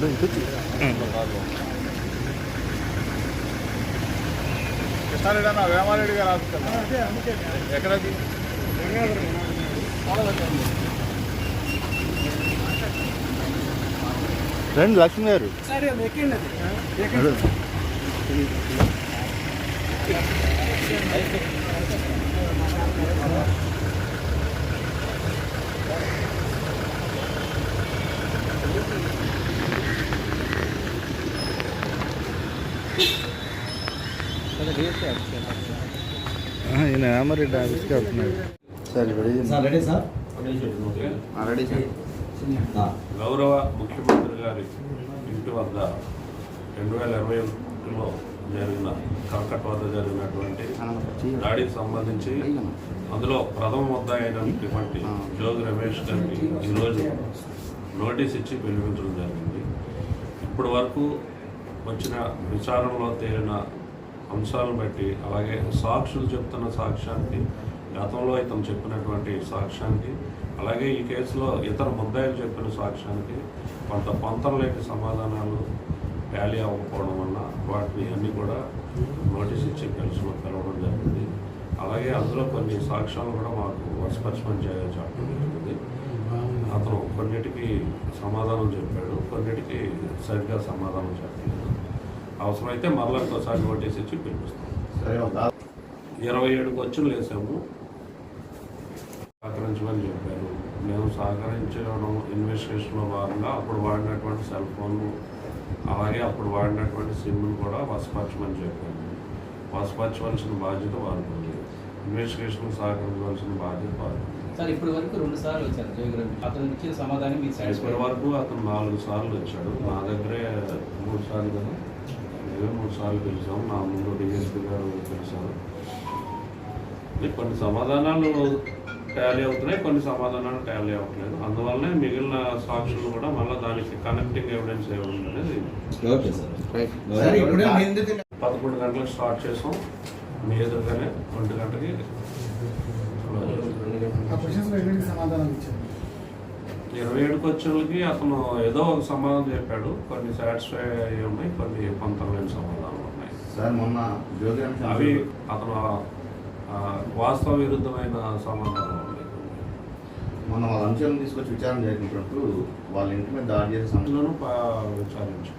లేలే అన్న కృష్ణారెడ్డి అన్న వేమారెడ్డి గారు. ఎక్కడది రండి లక్ష్మి గారు ఈయన రామారెడ్డి ఆఫీస్కి వెళ్తున్నాడు. సరే ready sir ready sir? Ready sir గౌరవ ముఖ్యమంత్రి గారి ఇంటి వద్ద రెండు వేల ఇరవై ఒకటిలో జరిగిన కర్కట్ వద్ద జరిగినటువంటి దాడికి సంబంధించి అందులో ప్రథమ ముద్ద అయినటువంటి జోగి రమేష్ గారికి ఈరోజు నోటీస్ ఇచ్చి పిలిపించడం జరిగింది. ఇప్పటి వరకు వచ్చిన విచారణలో తేలిన అంశాలను బట్టి అలాగే సాక్షులు చెప్తున్న సాక్ష్యానికి గతంలో ఇతను చెప్పినటువంటి సాక్ష్యానికి అలాగే ఈ కేసులో ఇతర ముద్దాయిలు చెప్పిన సాక్ష్యానికి కొంత పొంతం లేని సమాధానాలు ర్యాలీ అవ్వకపోవడం వల్ల వాటిని అన్నీ కూడా నోటీస్ ఇచ్చి పిలుచులో పిలవడం జరిగింది. అలాగే అందులో కొన్ని సాక్ష్యాలు కూడా మాకు వశపరచమని చేయాలి చెప్పడం జరిగింది. అతను కొన్నిటికి సమాధానం చెప్పాడు కొన్నిటికి సరిగ్గా సమాధానం చెప్పలేదు. అవసరమైతే మరలా ఇంకోసారి నోటీస్ ఇచ్చి పిలిపిస్తాం. ఇరవై ఏడుకి వచ్చి లేసాము సహకరించమని చెప్పారు. మేము సహకరించడం ఇన్వెస్టిగేషన్లో భాగంగా అప్పుడు వాడినటువంటి సెల్ ఫోన్ అలాగే అప్పుడు వాడినటువంటి సిమ్ను కూడా వసపరచమని చెప్పాము వసపరచవలసిన బాధ్యత వారికి ఉంది ఇన్వెస్టిగేషన్ సహకరించవలసిన బాధ్యత వారికి. సార్ ఇప్పటి వరకు రెండు సార్లు వచ్చారు. అతను ఇచ్చిన సమాధానం ఇప్పటి వరకు అతను నాలుగు సార్లు వచ్చాడు. నా దగ్గరే మూడు సార్లు కదా? మేమే మూడు సార్లు పిలిచాం. నా ముందు డిఎస్పీ గారు పిలిచారు. కొన్ని సమాధానాలు టాలీ అవుతున్నాయి కొన్ని సమాధానాలు టాలీ అవ్వట్లేదు. అందువల్లనే మిగిలిన సాక్షులు కూడా మళ్ళీ దానికి కనెక్టింగ్ ఎవిడెన్స్ ఏముంది అనేది పదకొండు గంటలకు స్టార్ట్ చేసాం. మీ ఎదురుగానే ఒంటి గంటకి సమాధానం ఇచ్చారు. ఇరవై ఏడుకి వచ్చేళ్ళకి అతను ఏదో ఒక సమాధానం చెప్పాడు. కొన్ని సాటిస్ఫై అయ్యి ఉన్నాయి కొన్ని పొంతలేని సమాధానాలు ఉన్నాయి. సార్ మొన్న జ్యోతిరామ్ అవి అతను వాస్తవ విరుద్ధమైన సమాధానాలు ఉన్నాయి. మొన్న వాళ్ళ అంశం తీసుకొచ్చి విచారణ జరిగినప్పుడు వాళ్ళ ఇంటి మీద దాడి చేసే సమయంలో అందులోనూ ప- విచారించాం.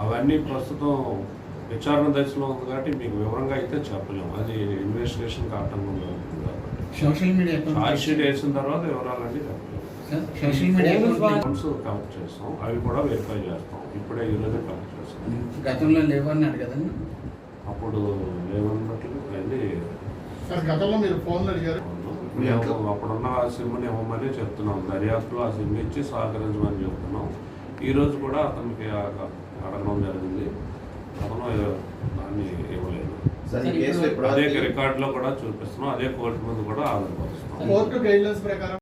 అవన్నీ ప్రస్తుతం విచారణ దశలో ఉంది కాబట్టి మీకు వివరంగా అయితే చెప్పలేము. అది ఇన్వెస్టిగేషన్ ఆటంకంగా ఉంటుంది కాబట్టి సోషల్ మీడియా షీట్ వేసిన తర్వాత చెప్పలేము సోషల్ మీడియా కలెక్ట్ చేస్తాం. అవి కూడా వెరిఫై చేస్తాం. ఇప్పుడే ఈరోజే కలెక్ట్ చేస్తాం. గతంలో లేవన్నాడు కదండి అప్పుడు లేవన్నట్లు వెళ్ళి సార్ గతంలో మీరు ఫోన్లు అడిగారు? అప్పుడున్న ఆ సిమ్ని ఇవ్వమని చెప్తున్నాం. దర్యాప్తులో ఆ సిమ్ ఇచ్చి సహకరించమని చెప్తున్నాం. ఈ రోజు కూడా అతనికి ఆ- అడగడం జరిగింది. అతను అదే రికార్డులో కూడా చూపిస్తున్నాం అదే కోర్టు ముందు కూడా ఆధారపరుస్తున్నాం. కోర్టు గైడ్లైన్స్ ప్రకారం